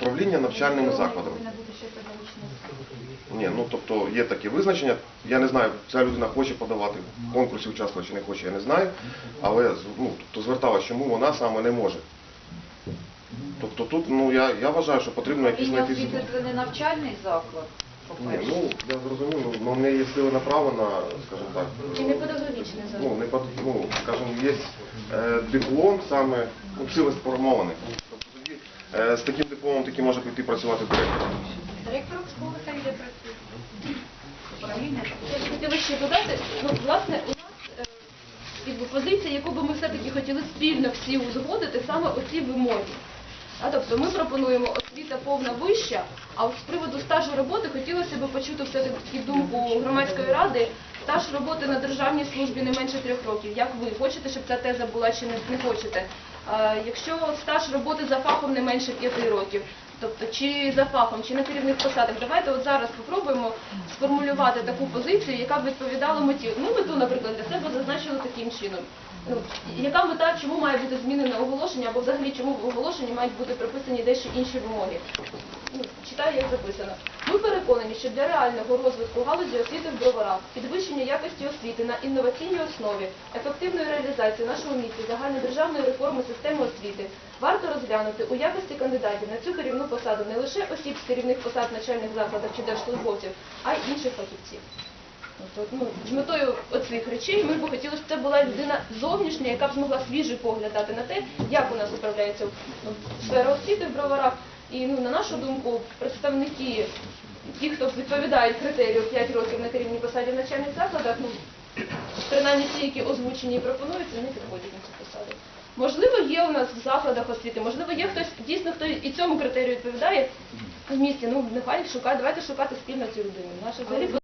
управління навчальними закладами. Ні, ну тобто є таке визначення. Я не знаю, ця людина хоче подавати в конкурсі, участвувати чи не хоче, я не знаю. Але ну, тобто зверталась, чому вона саме не може. Тобто тут, ну я, я вважаю, що потрібно якісь знайти. освіти це не навчальний заклад, Ні, ну я зрозумів, ну, ну, в неї є сили на право на, скажімо так. Чи не педагогічний Ну, заклад? не ну, скажімо, є е, диплом саме, ну, сили сформований. Е, з таким дипломом таки може піти працювати директором. Директором школи хай йде працює. Управління. Я ще додати, ну, власне, у нас е, якби, позиція, яку би ми все-таки хотіли спільно всі узгодити, саме оці вимоги. А, тобто ми пропонуємо освіта повна вища, а от з приводу стажу роботи хотілося б почути все-таки думку громадської ради, стаж роботи на державній службі не менше трьох років. Як ви хочете, щоб ця теза була чи не, хочете? Якщо стаж роботи за фахом не менше п'яти років, тобто чи за фахом, чи на керівних посадах, давайте от зараз спробуємо сформулювати таку позицію, яка б відповідала меті. Ми мету, наприклад, для себе зазначили таким чином. Ну, яка мета, чому має бути змінене оголошення, або взагалі чому в оголошенні мають бути прописані дещо інші вимоги? Ну, читаю, як записано. Ми переконані, що для реального розвитку галузі освіти в броварах, підвищення якості освіти на інноваційній основі, ефективної реалізації в нашому місті загальнодержавної реформи системи освіти варто розглянути у якості кандидатів на цю керівну посаду не лише осіб з керівних посад начальних закладах чи держслужбовців, а й інших фахівців. Ну, з метою оцих речей ми б хотіли, щоб це була людина зовнішня, яка б змогла свіжий погляд дати на те, як у нас управляється ну, сфера освіти в броварах. І ну, на нашу думку, представники, ті, хто відповідають критерію 5 років на керівній посаді в начальних закладах, ну, принаймні ті, які озвучені і пропонуються, не підходять на цю посаду. Можливо, є у нас в закладах освіти, можливо, є хтось дійсно, хто і цьому критерію відповідає в місті. Ну, нехай шукає, давайте шукати спільно цю людину. Наша взагалі